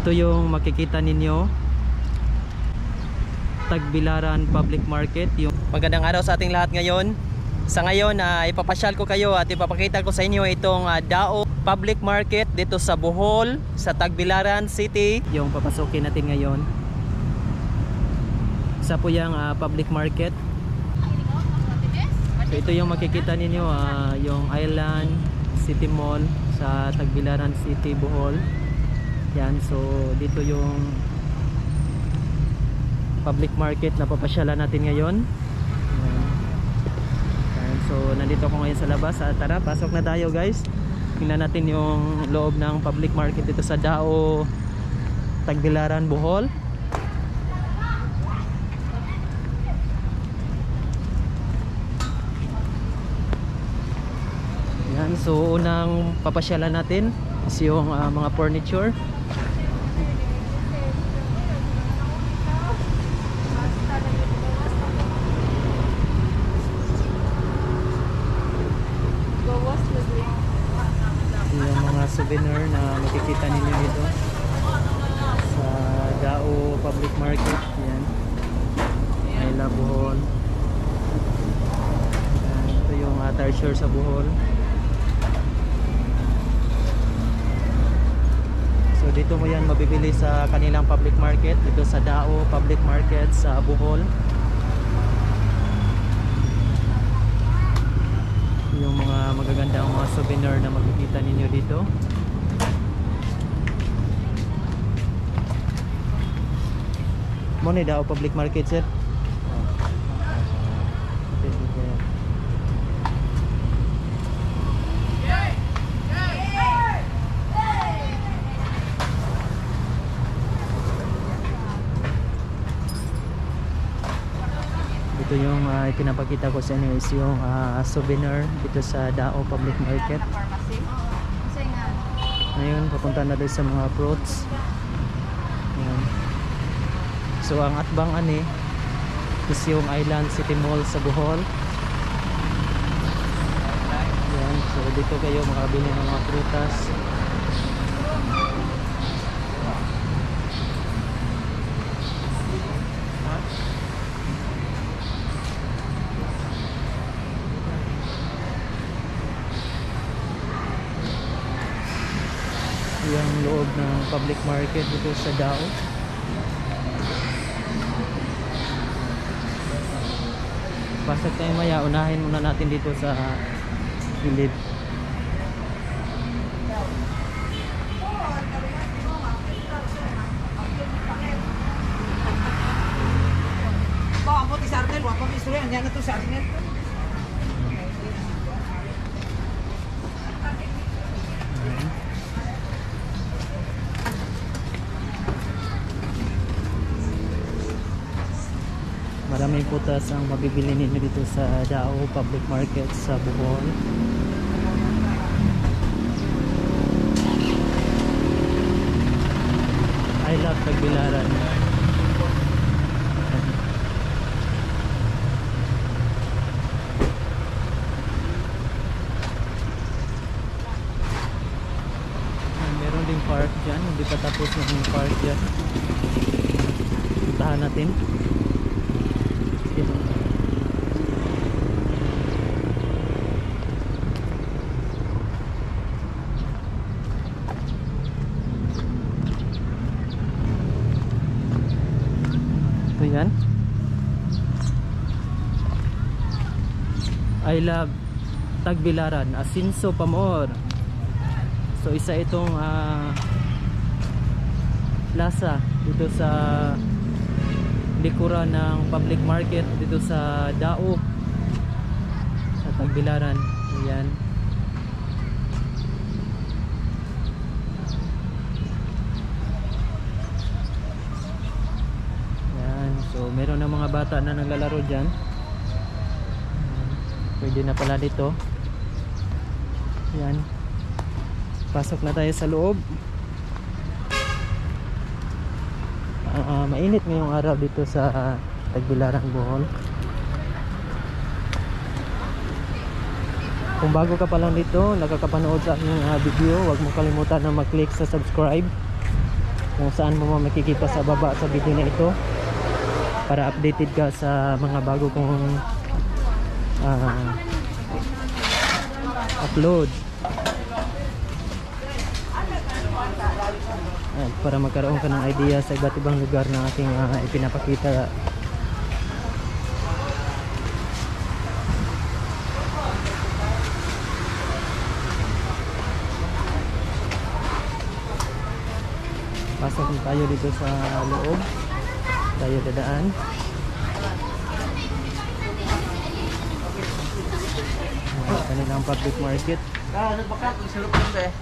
Ito yung makikita ninyo. Tagbilaran Public Market. Yung Magandang araw sa ating lahat ngayon. Sa ngayon, ah, ipapasyal ko kayo at ipapakita ko sa inyo itong ah, Dao Public Market dito sa Bohol, sa Tagbilaran City. Yung papasukin natin ngayon. Isa po yung ah, public market. So ito yung makikita ninyo, ah, yung Island City Mall sa Tagbilaran City, Bohol. Yan, so dito yung public market na papasyalan natin ngayon. Yan. So nandito ako ngayon sa labas. Ah, tara, pasok na tayo guys. Tingnan natin yung loob ng public market dito sa Dao Tagbilaran, Bohol. Yan, so unang papasyalan natin is yung ah, mga furniture. Yung mga souvenir na makikita ninyo dito sa Dao Public Market. Yan. Ay Bohol. Yan, treasure sa Bohol. So dito mo yan mabibili sa kanilang public market dito sa Dao Public Market sa Bohol. Yung mga magagandang mga souvenir na makikita ninyo dito. Mo ni Dao Public Market sir. Ito yung uh, pinapakita ko sa inyo is yung ah, souvenir dito sa Dao Public Market. Ngayon, papunta na doon sa mga fruits. Yan. So, ang atbang ani is yung Island City Mall sa Bohol. Yan. So, dito kayo makabili ng mga prutas. Yung loob ng public market dito sa Dao. Pasok tayo maya, unahin muna natin dito sa gilid. Bawa mo ti Sarnel, wapa mo istorya, andyan na to Sarnel. Putas ang mabibili ninyo dito sa Dao Public Market sa Bohol. I love Tagbilaran. Ah, Meron ding park dyan. Hindi pa tapos yung park dyan. Puntahan natin. Ito. Ito yan. I love Tagbilaran, Asinso Pamor. So isa itong ah, plaza dito sa likuran ng public market dito sa Dao sa Tagbilaran ayan. Ayan. So meron ng mga bata na naglalaro dyan. Pwede na pala dito. Ayan. Pasok na tayo sa loob Ah, mainit ngayong araw dito sa Tagbilaran, Bohol. Kung bago ka pa lang dito, nakakapanood sa aking ah, video, huwag mo kalimutan na mag-click sa subscribe kung saan mo makikita sa baba sa video na ito para updated ka sa mga bago kong ah, upload Ayan, para magkaroon ka ng idea sa iba't ibang lugar na ating ah, ipinapakita pasok tayo dito sa loob tayo dadaan Ayan, kanilang public market Ah, ano ba ka? Kung sarap lang eh.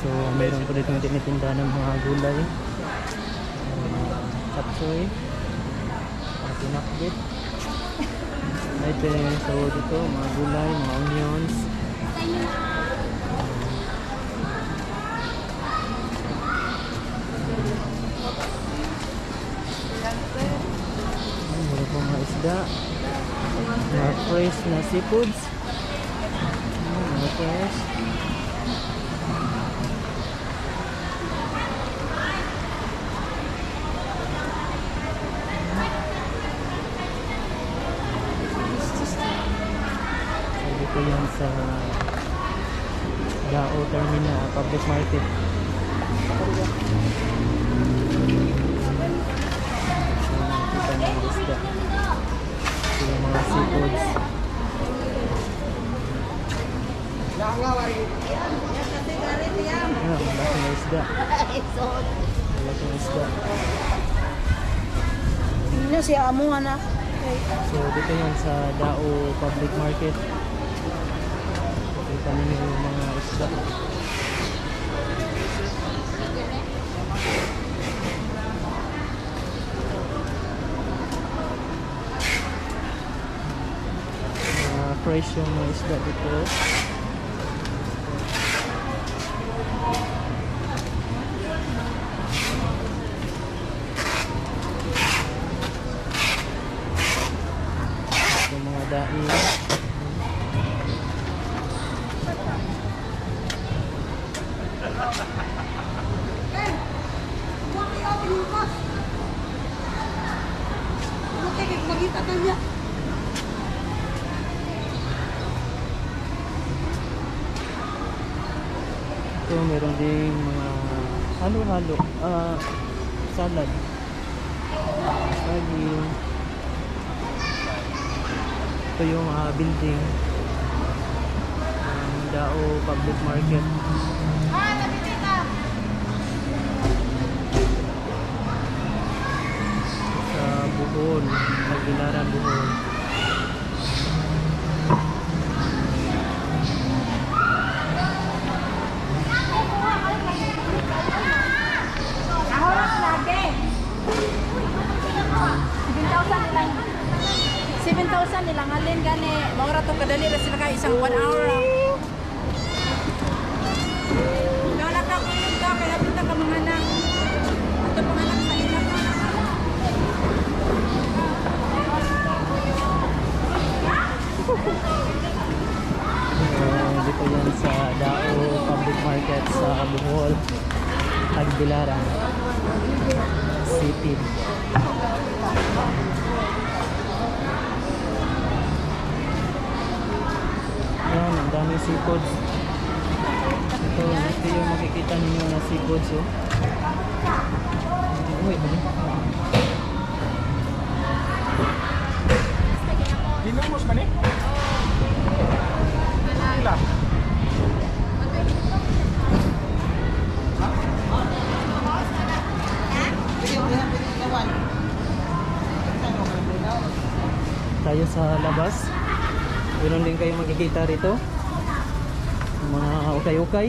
So, mayroon po dito tinitinda ng mga gulay. Uh, Chapsoy. Uh, pinakbit. Ito, so dito, mga gulay, mga onions. Ay, Meron po mga isda. Mga fresh na seafoods. Mm, fresh. Sabi ko yan sa Dao Terminal Public Market. Ini si amo anak. So, dito yan sa Dao Public Market. Kita ninyo yung mga isda. Mga fresh yung mga isda dito. Yung mga daing. Makita ka niya. Ito meron ding mga halo-halo. Ah, salad. Saging. Ito yung ah, building. ng Dao Public Market. Ah, Bohol. Magbilaran Bohol. Ahorap lagi. 7,000 nilang 7,000 nilang alin gani. Mga rato kadali na sila ka isang one hour lang. Daming seafoods. Ito, ito yung makikita ninyo na seafoods, oh. Uy? Dinumos man eh? Ila. tayo sa labas. Meron din kayo makikita rito. Mga ukay-ukay.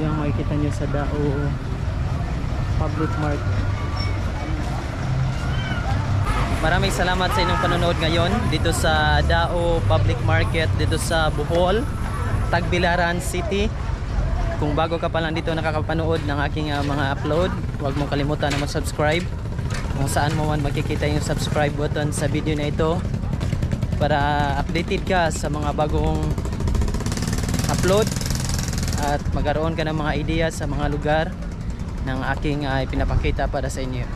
Yung makikita nyo sa Dao Public Mart. Maraming salamat sa inyong panonood ngayon dito sa Dao Public Market dito sa Bohol, Tagbilaran City. Kung bago ka pa lang dito nakakapanood ng aking ah, mga upload, huwag mong kalimutan na mag-subscribe. Kung saan mo man makikita yung subscribe button sa video na ito para updated ka sa mga bagong upload at magkaroon ka ng mga idea sa mga lugar ng aking uh, pinapakita para sa inyo.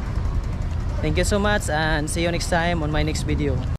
Thank you so much and see you next time on my next video.